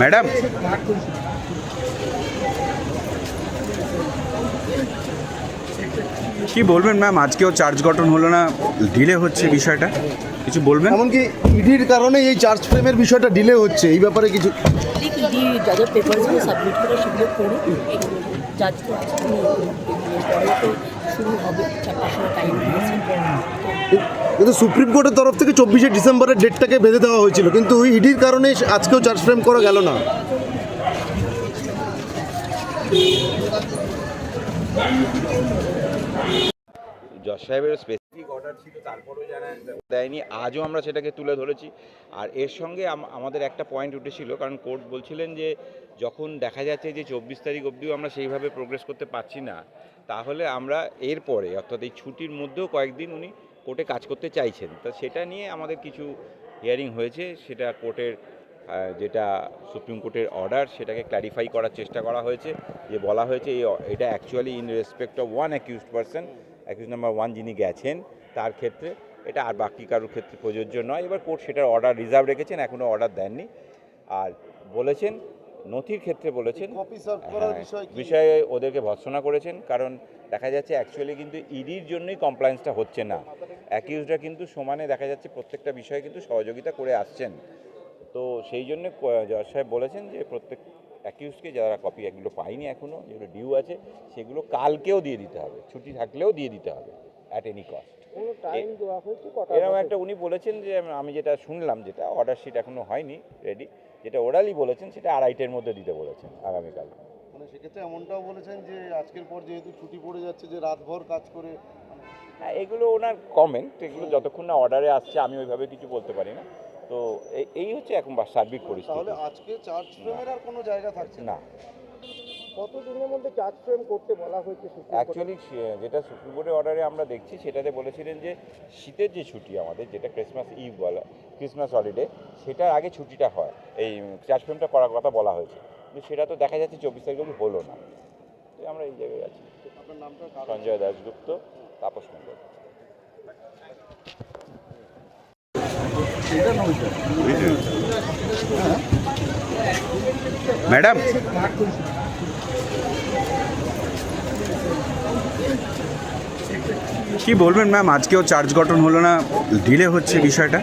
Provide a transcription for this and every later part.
Madam. কি বলবেন ma'am? আজকেও চার্জ গঠন হলো না ডিলে হচ্ছে বিষয়টা। কিছু বলবেন? এমনকি ইডির কারণে এই চার্জ ফ্রেমের বিষয়টা ডিলে হচ্ছে এই ব্যাপারে কিছু ইডি যাদের পেপারসগুলো সাবমিট করে সেগুলো জাজ করছে পরে তো শুরু হবে চারটার সময় টাইম দিয়েছে কিন্তু সুপ্রিম কোর্টের তরফ থেকে চব্বিশে ডিসেম্বরের ডেটটাকে বেঁধে দেওয়া হয়েছিল কিন্তু ওই ইডির কারণে আজকেও চার্জ ফ্রেম করা গেল না। জজ সাহেবের অর্ডার ছিল, তারপরেও জানা দেয়নি, আজও আমরা সেটাকে তুলে ধরেছি। আর এর সঙ্গে আমাদের একটা পয়েন্ট উঠেছিল, কারণ কোর্ট বলছিলেন যে, যখন দেখা যাচ্ছে যে চব্বিশ তারিখ অবধিও আমরা সেইভাবে প্রোগ্রেস করতে পারছি না, তাহলে আমরা এরপরে অর্থাৎ এই ছুটির মধ্যেও কয়েকদিন উনি কোর্টে কাজ করতে চাইছেন। তা সেটা নিয়ে আমাদের কিছু হিয়ারিং হয়েছে, সেটা কোর্টের যেটা সুপ্রিম কোর্টের অর্ডার সেটাকে ক্ল্যারিফাই করার চেষ্টা করা হয়েছে। যে বলা হয়েছে এটা actually in respect of one accused person accuse number one যিনি গেছেন তার ক্ষেত্রে এটা আর বাকি কারোর ক্ষেত্রে প্রযোজ্য নয়। এবার কোর্ট সেটার অর্ডার রিজার্ভ রেখেছেন এখনও অর্ডার দেননি। আর বলেছেন নথির ক্ষেত্রে বলেছেন হ্যাঁ? বিষয়ে ওদেরকে ভৎসনা করেছেন কারণ দেখা যাচ্ছে অ্যাকচুয়ালি কিন্তু ইডির জন্যই কমপ্লায়েন্সটা হচ্ছে না। অ্যাকিউজরা কিন্তু সমানে দেখা যাচ্ছে প্রত্যেকটা বিষয়ে কিন্তু সহযোগিতা করে আসছেন। তো সেই জন্য জজ সাহেব বলেছেন যে প্রত্যেক অ্যাকিউজকে যারা কপি এগুলো পায়নি এখনও যেগুলো ডিউ আছে সেগুলো কালকেও দিয়ে দিতে হবে ছুটি থাকলেও দিয়ে দিতে হবে অ্যাট এনি কস্ট এরকম একটা উনি বলেছেন যে আমি- যেটা শুনলাম যেটা অর্ডার শিট এখনও হয়নি রেডি যেটা ওরালি বলেছেন সেটা আড়াইটের মধ্যে দিতে বলেছেন আগামীকাল। মানে সেক্ষেত্রে এমনটাও বলেছেন যে আজকের পর যেহেতু ছুটি পড়ে যাচ্ছে যে রাতভর কাজ করে হ্যাঁ এগুলো ওনার কমেন্ট এগুলো যতক্ষণ না অর্ডারে আসছে আমি ওইভাবে কিছু বলতে পারি না। তো এই- এই হচ্ছে এখন সার্বিক তাহলে পরিস্থিতি। আজকে চার্জ ফ্রেমের আর কোনো জায়গা থাকছে না। কতদিনের মধ্যে চার্জ ফ্রেম করতে বলা হয়েছে অ্যাকচুয়ালি যেটা সুপ্রিম কোর্টের অর্ডারে আমরা দেখছি সেটাতে বলেছিলেন যে শীতের যে ছুটি আমাদের যেটা ক্রিসমাস ইভ বলা ক্রিসমাস হলিডে সেটার আগে ছুটিটা হয়। এই চার্জ ফ্রেমটা করার কথা বলা হয়েছে। কিন্তু সেটা তো দেখা যাচ্ছে চব্বিশ তারিখ অবধি হলো না। তো আমরা এই জায়গায় আছি। আপনার নামটা সঞ্জয় দাশগুপ্ত তাপস মণ্ডল। ম্যাডাম। কি বলবেন ম্যাম? আজকেও চার্জ গঠন হলো না ডিলে হচ্ছে বিষয়টা।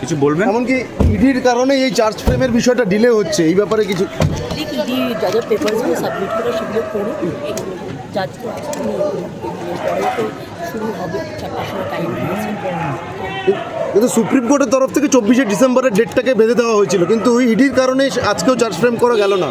কিছু বলবেন? এমনকি ইডির কারণে এই চার্জ ফ্রেমের বিষয়টা ডিলে হচ্ছে এই ব্যাপারে কিছু যাদের পেপারগুলো সাবমিট করে সেগুলো করুন। জাজ করছে। পরে তো শুরু হবে, চারটার সময় টাইম কিন্তু সুপ্রিম কোর্টের তরফ থেকে চব্বিশে ডিসেম্বরের ডেটটাকে বেঁধে দেওয়া হয়েছিল, কিন্তু ওই ইডির কারণে আজকেও চার্জ ফ্রেম করা গেল না।